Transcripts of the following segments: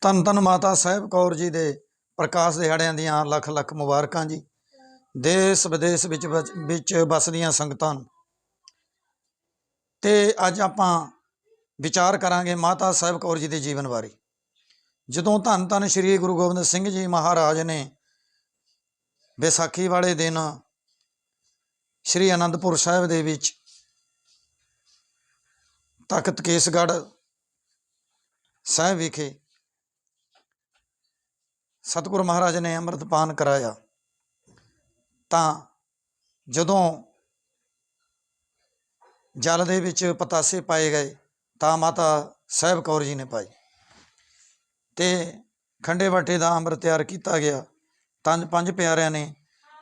ਧੰਨ ਧੰਨ ਮਾਤਾ ਸਾਹਿਬ ਕੌਰ ਜੀ ਦੇ ਪ੍ਰਕਾਸ਼ ਦਿਹਾੜਿਆਂ ਦੀਆਂ ਲੱਖ ਲੱਖ ਮੁਬਾਰਕਾਂ ਜੀ। ਦੇਸ਼ ਵਿਦੇਸ਼ ਵਿੱਚ ਵਸ- ਵਿੱਚ ਵਸਦੀਆਂ ਸੰਗਤਾਂ ਨੂੰ। ਤੇ ਅੱਜ ਆਪਾਂ ਵਿਚਾਰ ਕਰਾਂਗੇ ਮਾਤਾ ਸਾਹਿਬ ਕੌਰ ਜੀ ਦੇ ਜੀਵਨ ਬਾਰੇ। ਜਦੋਂ ਧੰਨ ਧੰਨ ਸ੍ਰੀ ਗੁਰੂ ਗੋਬਿੰਦ ਸਿੰਘ ਜੀ ਮਹਾਰਾਜ ਨੇ ਵਿਸਾਖੀ ਵਾਲੇ ਦਿਨ ਸ੍ਰੀ ਅਨੰਦਪੁਰ ਸਾਹਿਬ ਦੇ ਵਿੱਚ ਤਖਤ ਕੇਸਗੜ੍ਹ ਸਾਹਿਬ ਵਿਖੇ ਸਤਿਗੁਰ ਮਹਾਰਾਜ ਨੇ ਅੰਮ੍ਰਿਤਪਾਨ ਕਰਾਇਆ। ਤਾਂ ਜਦੋਂ ਜਲ ਦੇ ਵਿੱਚ ਪਤਾਸੇ ਪਾਏ ਗਏ, ਤਾਂ ਮਾਤਾ ਸਾਹਿਬ ਕੌਰ ਜੀ ਨੇ ਪਾਈ ਤੇ ਖੰਡੇ ਬਾਟੇ ਦਾ ਅੰਮ੍ਰਿਤ ਤਿਆਰ ਕੀਤਾ ਗਿਆ। ਤਾਂ ਪੰਜ ਪਿਆਰਿਆਂ ਨੇ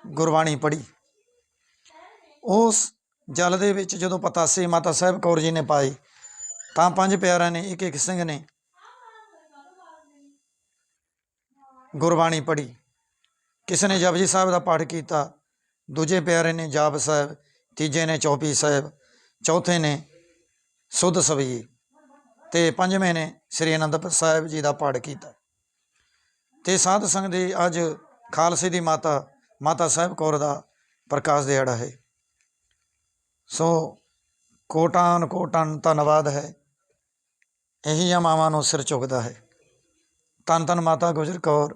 ਗੁਰਬਾਣੀ ਪੜ੍ਹੀ। ਉਸ ਜਲ ਦੇ ਵਿੱਚ ਜਦੋਂ ਪਤਾਸੇ ਮਾਤਾ ਸਾਹਿਬ ਕੌਰ ਜੀ ਨੇ ਪਾਏ, ਤਾਂ ਪੰਜ ਪਿਆਰਿਆਂ ਨੇ ਇੱਕ ਇੱਕ ਸਿੰਘ ਨੇ ਗੁਰਬਾਣੀ ਪੜ੍ਹੀ। ਕਿਸੇ ਨੇ ਜਪਜੀ ਸਾਹਿਬ ਦਾ ਪਾਠ ਕੀਤਾ? ਦੂਜੇ ਪਿਆਰੇ ਨੇ ਜਾਪ ਸਾਹਿਬ, ਤੀਜੇ ਨੇ ਚੌਪੀ ਸਾਹਿਬ, ਚੌਥੇ ਨੇ ਸੁੱਧ ਸਵਈ ਤੇ ਪੰਜਵੇਂ ਨੇ ਸ੍ਰੀ ਅਨੰਦਪੁਰ ਸਾਹਿਬ ਜੀ ਦਾ ਪਾਠ ਕੀਤਾ। ਤੇ ਸਾਧ ਸੰਗਤ ਦੀ ਅੱਜ ਖਾਲਸੇ ਦੀ ਮਾਤਾ ਮਾਤਾ ਸਾਹਿਬ ਕੌਰ ਦਾ ਪ੍ਰਕਾਸ਼ ਦਿਹਾੜਾ ਹੈ। ਸੋ ਕੋਟਾਨ ਕੋਟਾਨ ਧੰਨਵਾਦ ਹੈ। ਇਹੀ ਮਾਵਾਂ ਨੂੰ ਸਿਰ ਝੁਕਦਾ ਹੈ। ਧੰਨ ਧੰਨ ਮਾਤਾ ਗੁਜਰ ਕੌਰ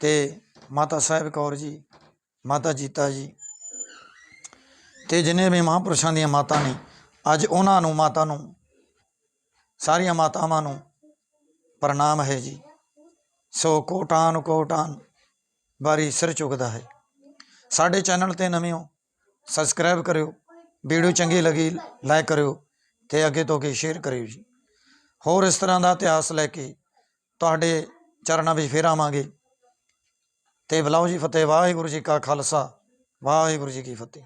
ਤੇ ਮਾਤਾ ਸਾਹਿਬ ਕੌਰ ਜੀ, ਮਾਤਾ ਜੀਤਾ ਜੀ ਤੇ ਜਿੰਨੇ ਵੀ ਮਹਾਂਪੁਰਸ਼ਾਂ ਦੀਆਂ ਮਾਤਾ ਨੇ, ਅੱਜ ਉਹਨਾਂ ਨੂੰ, ਮਾਤਾ ਨੂੰ, ਸਾਰੀਆਂ ਮਾਤਾਵਾਂ ਨੂੰ ਪ੍ਰਣਾਮ ਹੈ ਜੀ। ਸੋ ਕੋਟਾਨ ਕੋਟਾਨ ਬਾਰੀ ਸਿਰ ਝੁਕਦਾ ਹੈ। ਸਾਡੇ ਚੈਨਲ ਤੇ ਨਵੇਂ ਹੋ, ਸਬਸਕ੍ਰਾਈਬ ਕਰਿਓ, ਵੀਡੀਓ ਚੰਗੀ ਲੱਗੀ, ਲਾਈਕ ਕਰਿਓ ਤੇ ਅੱਗੇ ਤੋਂ ਅੱਗੇ ਸ਼ੇਅਰ ਕਰਿਓ ਜੀ। ਹੋਰ ਇਸ ਤਰ੍ਹਾਂ ਦਾ ਇਤਿਹਾਸ ਲੈ ਕੇ ਤੁਹਾਡੇ ਚਰਨਾਂ ਵਿੱਚ ਫੇਰ ਆਵਾਂਗੇ। ਤੇ ਬੁਲਾਓ ਜੀ ਫਤਿਹ, ਵਾਹਿਗੁਰੂ ਜੀ ਕਾ ਖਾਲਸਾ, ਵਾਹਿਗੁਰੂ ਜੀ ਕੀ ਫਤਿਹ।